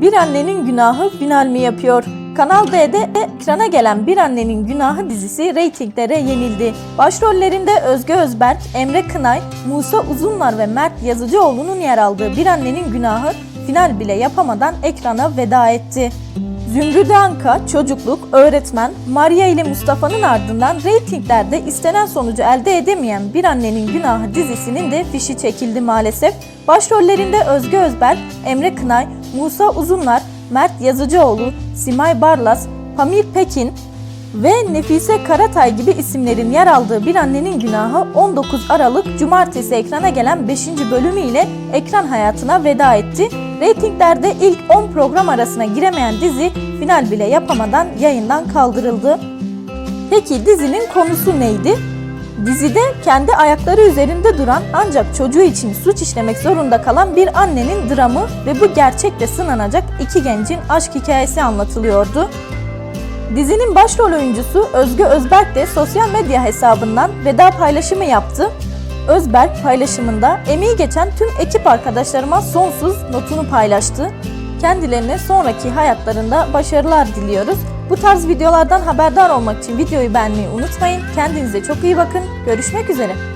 Bir annenin günahı final mi yapıyor? Kanal D'de ekrana gelen Bir Annenin Günahı dizisi reytinglere yenildi. Başrollerinde Özge Özberk, Emre Kınay, Musa Uzunlar ve Mert Yazıcıoğlu'nun yer aldığı Bir Annenin Günahı final bile yapamadan ekrana veda etti. Zümrüdü Anka, çocukluk, öğretmen, Maria ile Mustafa'nın ardından reytinglerde istenen sonucu elde edemeyen Bir Annenin Günahı dizisinin de fişi çekildi maalesef. Başrollerinde Özge Özberk, Emre Kınay, Musa Uzunlar, Mert Yazıcıoğlu, Simay Barlas, Pamir Pekin ve Nefise Karatay gibi isimlerin yer aldığı Bir Annenin Günahı 19 Aralık Cumartesi ekrana gelen 5. bölümüyle ekran hayatına veda etti. Reytinglerde ilk 10 program arasına giremeyen dizi final bile yapamadan yayından kaldırıldı. Peki dizinin konusu neydi? Dizide kendi ayakları üzerinde duran ancak çocuğu için suç işlemek zorunda kalan bir annenin dramı ve bu gerçekle sınanacak iki gencin aşk hikayesi anlatılıyordu. Dizinin başrol oyuncusu Özge Özberk de sosyal medya hesabından veda paylaşımı yaptı. Özberk paylaşımında emeği geçen tüm ekip arkadaşlarıma sonsuz notunu paylaştı. Kendilerine sonraki hayatlarında başarılar diliyoruz. Bu tarz videolardan haberdar olmak için videoyu beğenmeyi unutmayın. Kendinize çok iyi bakın. Görüşmek üzere.